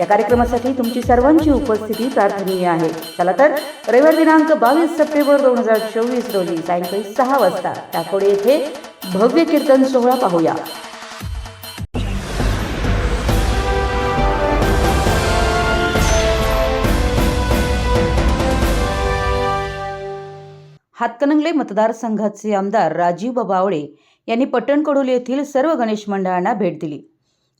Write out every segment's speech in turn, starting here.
या कार्यक्रमासाठी तुमची सर्वांची उपस्थिती प्रार्थनीय आहे. चला तर रविवार दिनांक बावीस सप्टेंबर दोन हजार चोवीस रोजी सायंकाळी सहा वाजता टाकोडे येथे भव्य कीर्तन सोहळा पाहूया. हातकणंगले मतदारसंघाचे आमदार राजीव बावळे यांनी पट्टण येथील सर्व गणेश मंडळांना भेट दिली.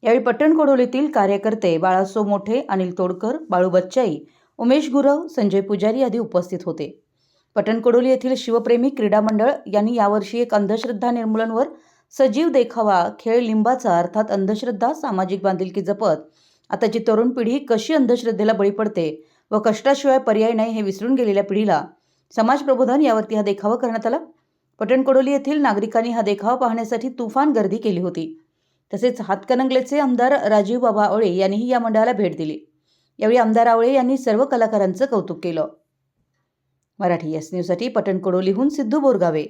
यावेळी पट्टण कोडोलीतील कार्यकर्ते बाळासो मोठे अनिल तोडकर बाळू बच्चाई उमेश गुरव संजय पुजारी आदी उपस्थित होते. पट्टण कोडोली येथील शिवप्रेमी क्रीडा मंडळ यांनी यावर्षी एक अंधश्रद्धा निर्मूलनवर सजीव देखावा खेळ लिंबाचा अर्थात अंधश्रद्धा सामाजिक बांधिलकी जपत. आताची तरुण पिढी कशी अंधश्रद्धेला बळी पडते व कष्टाशिवाय पर्याय नाही हे विसरून गेलेल्या पिढीला समाज प्रबोधन यावरती हा देखावा करण्यात आला. पटणकोडोली येथील नागरिकांनी हा देखावा पाहण्यासाठी तुफान गर्दी केली होती. तसेच हातकणंगलेचे आमदार राजीव बाबा आवळे यांनीही या मंडळाला भेट दिली. यावेळी आमदार आवळे यांनी सर्व कलाकारांचं कौतुक केलं. मराठी एस न्यूजसाठी पटणकोडोलीहून सिद्धू बोरगावे.